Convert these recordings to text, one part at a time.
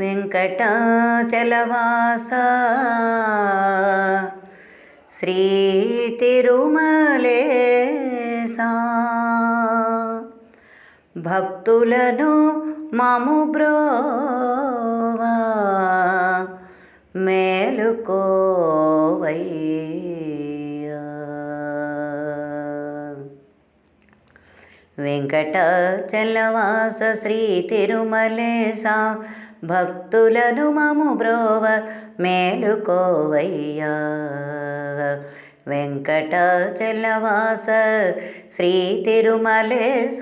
వెంకటాచలవాస. శ్రీ తిరుమలేసా. భక్తులను మము బ్రోవా. మేలుకోవయ్యా. వెంకటాచలవాస శ్రీ తిరుమలేస భక్తులను మము బ్రోవ మేలుకోవయ్యా. వెంకటాచలవాస శ్రీ తిరుమలేస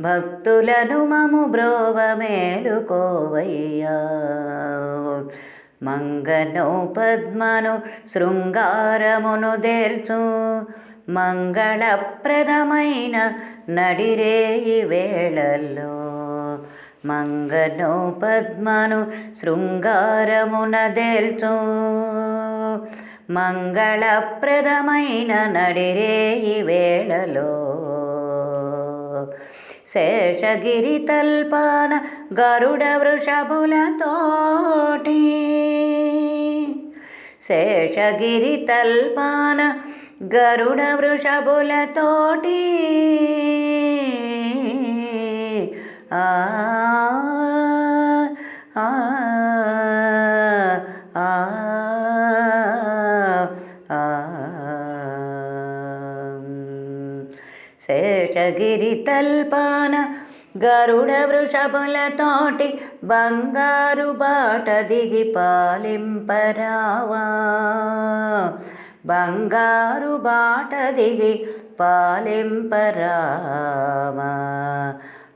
భక్తులను మము బ్రోవ మేలుకోవయ్యా. మంగను పద్మను శృంగారమును దేల్చు. మంగళప్రదమైన నడిరేయి వేళల్లో. మంగను పద్మను శృంగారమునదేల్చు మంగళప్రదమైన నడిరేయి వేళలో. శేషగిరి తల్పాన గరుడ వృషభులతోటి శేషగిరి తల్పాన గరుడ వృషభులతోటి ఆ ఆ శేషగిరి తల్పాన గరుడ వృషభులతోటి బంగారు బాట దిగి పాలింపరావా. బంగారు బాట దిగి పాలింపరావా.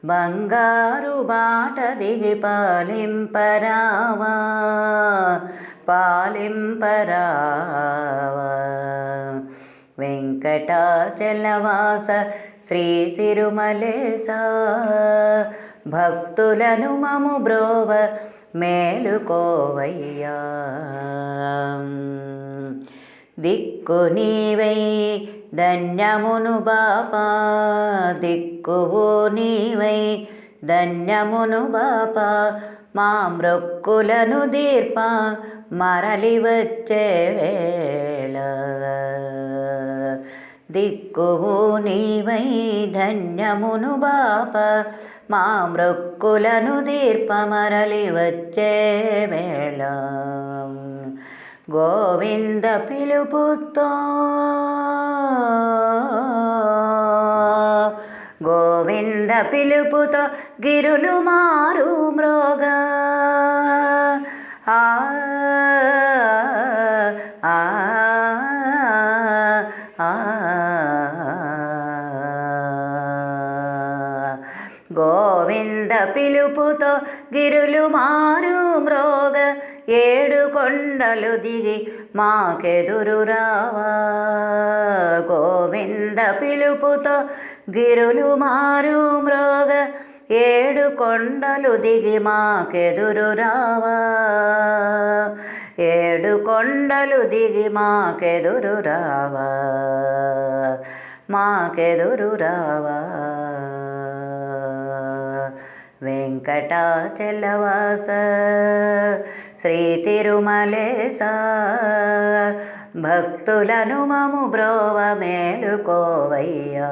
బంగారు బాట దిగి పాలింపరావా. పాలింపరావా. వెంకటాచలవాస శ్రీ తిరుమలేశ. భక్తులను మము బ్రోవ మేలుకోవయ్యా. దిక్కు నీవై ధన్యమును బాపా. దిక్కువు నీవై ధన్యమును బాపా. మా మృక్కులను దీర్ప. మరలి వచ్చే వేళ. దిక్కువు నీవై ధన్యమును బాప మా మృక్కులను దీర్పమరలి వచ్చే వేళ. గోవింద పిలుపుతో. గోవింద పిలుపుతో గిరులు మారు మ్రోగా గోవింద పిలుపుతో గిరులు మారు మ్రోగ ఏడు కొండలు దిగి మాకెదురు రావా. గోవింద పిలుపుతో గిరులు మారు మ్రోగ ఏడు కొండలు దిగి మాకెదురు రావా. ఏడు కొండలు దిగి మాకెదురు రావా. మాకెదురు రావా. వెంకటాచలవాస శ్రీ తిరుమలేస భక్తులను మము బ్రోవ మేలుకోవయ్యా.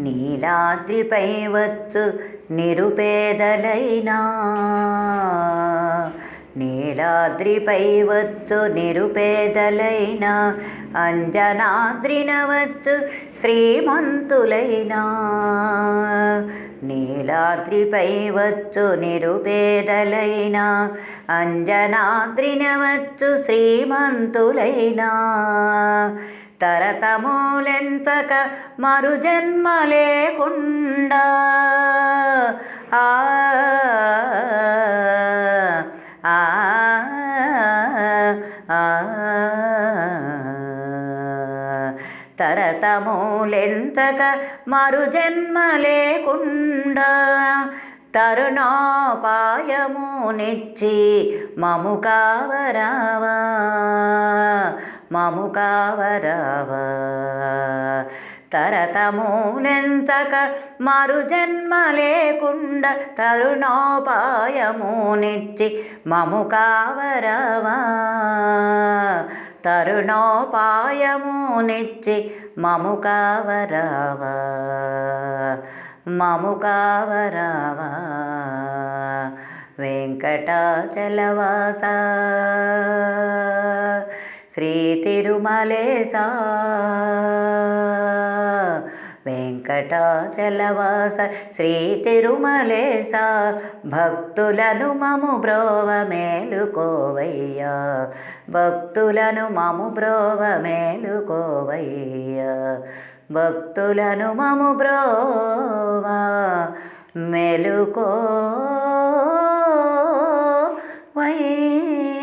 నీలాద్రిపై వచ్చు నిరుపేదలైనా. నీలాద్రిపై వచ్చు నిరుపేదలైన అంజనాద్రిన వచ్చు శ్రీమంతులైన. నీలాద్రిపై వచ్చు నిరుపేదలైన అంజనాద్రిన వచ్చు శ్రీమంతులైన. తరతమూలెంచక మరు జన్మ లేకుండా ఆ తరతమూలెంచక మరు జన్మ లేకుండా తరుణోపాయము నిచ్చి మము కావరావా మము కావరావా తరతమూలెంతక మరు జన్మ లేకుండా తరుణోపాయమునిచ్చి మము కావరవా తరుణోపాయమునిచ్చి మము కావరవా మము కావరవా. వెంకటాచలవాస శ్రీ తిరుమలేసా. వెంకటాచలవాస శ్రీ తిరుమలేశ భక్తులను మము బ్రోవ మేలుకోవయ్యా భక్తులను మము బ్రోవ మేలుకోవయ్యా భక్తులను మము బ్రోవ మెలుకో వయ్యా.